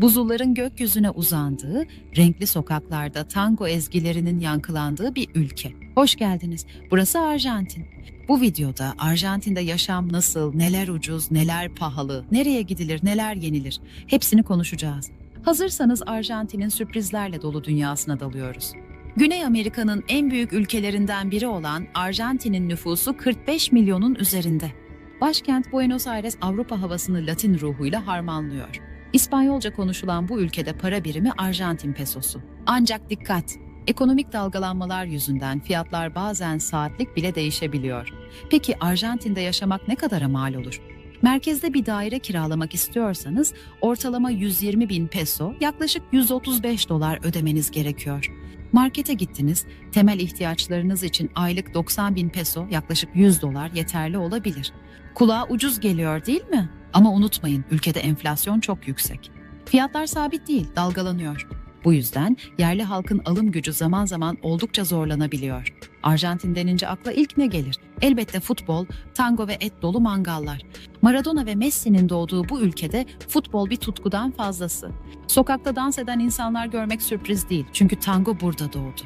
Buzulların gökyüzüne uzandığı, renkli sokaklarda tango ezgilerinin yankılandığı bir ülke. Hoş geldiniz. Burası Arjantin. Bu videoda Arjantin'de yaşam nasıl, neler ucuz, neler pahalı, nereye gidilir, neler yenilir hepsini konuşacağız. Hazırsanız Arjantin'in sürprizlerle dolu dünyasına dalıyoruz. Güney Amerika'nın en büyük ülkelerinden biri olan Arjantin'in nüfusu 45 milyonun üzerinde. Başkent Buenos Aires Avrupa havasını Latin ruhuyla harmanlıyor. İspanyolca konuşulan bu ülkede para birimi Arjantin pesosu. Ancak dikkat! Ekonomik dalgalanmalar yüzünden fiyatlar bazen saatlik bile değişebiliyor. Peki Arjantin'de yaşamak ne kadara mal olur? Merkezde bir daire kiralamak istiyorsanız ortalama 120 bin peso yaklaşık 135 dolar ödemeniz gerekiyor. Markete gittiniz, temel ihtiyaçlarınız için aylık 90 bin peso yaklaşık 100 dolar yeterli olabilir. Kulağa ucuz geliyor değil mi? Ama unutmayın ülkede enflasyon çok yüksek. Fiyatlar sabit değil, dalgalanıyor. Bu yüzden yerli halkın alım gücü zaman zaman oldukça zorlanabiliyor. Arjantin denince akla ilk ne gelir? Elbette futbol, tango ve et dolu mangallar. Maradona ve Messi'nin doğduğu bu ülkede futbol bir tutkudan fazlası. Sokakta dans eden insanlar görmek sürpriz değil çünkü tango burada doğdu.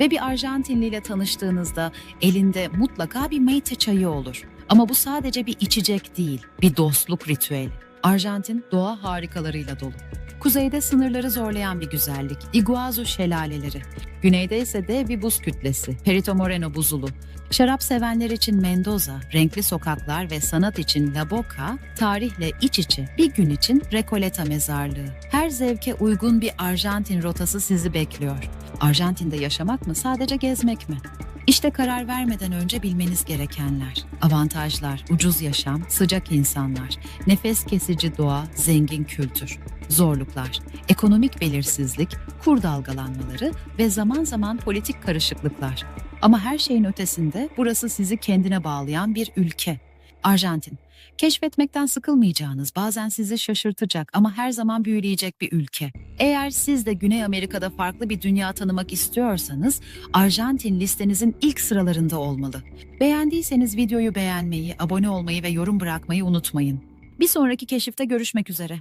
Ve bir Arjantinli ile tanıştığınızda elinde mutlaka bir mate çayı olur. Ama bu sadece bir içecek değil, bir dostluk ritüeli. Arjantin doğa harikalarıyla dolu. Kuzeyde sınırları zorlayan bir güzellik, Iguazu şelaleleri. Güneyde ise dev bir buz kütlesi, Perito Moreno buzulu. Şarap sevenler için Mendoza, renkli sokaklar ve sanat için La Boca, tarihle iç içe bir gün için Recoleta mezarlığı. Her zevke uygun bir Arjantin rotası sizi bekliyor. Arjantin'de yaşamak mı, sadece gezmek mi? İşte karar vermeden önce bilmeniz gerekenler. Avantajlar, ucuz yaşam, sıcak insanlar, nefes kesici doğa, zengin kültür. Zorluklar, ekonomik belirsizlik, kur dalgalanmaları ve zaman zaman politik karışıklıklar. Ama her şeyin ötesinde burası sizi kendine bağlayan bir ülke. Arjantin. Keşfetmekten sıkılmayacağınız, bazen sizi şaşırtacak ama her zaman büyüleyecek bir ülke. Eğer siz de Güney Amerika'da farklı bir dünya tanımak istiyorsanız Arjantin listenizin ilk sıralarında olmalı. Beğendiyseniz videoyu beğenmeyi, abone olmayı ve yorum bırakmayı unutmayın. Bir sonraki keşifte görüşmek üzere.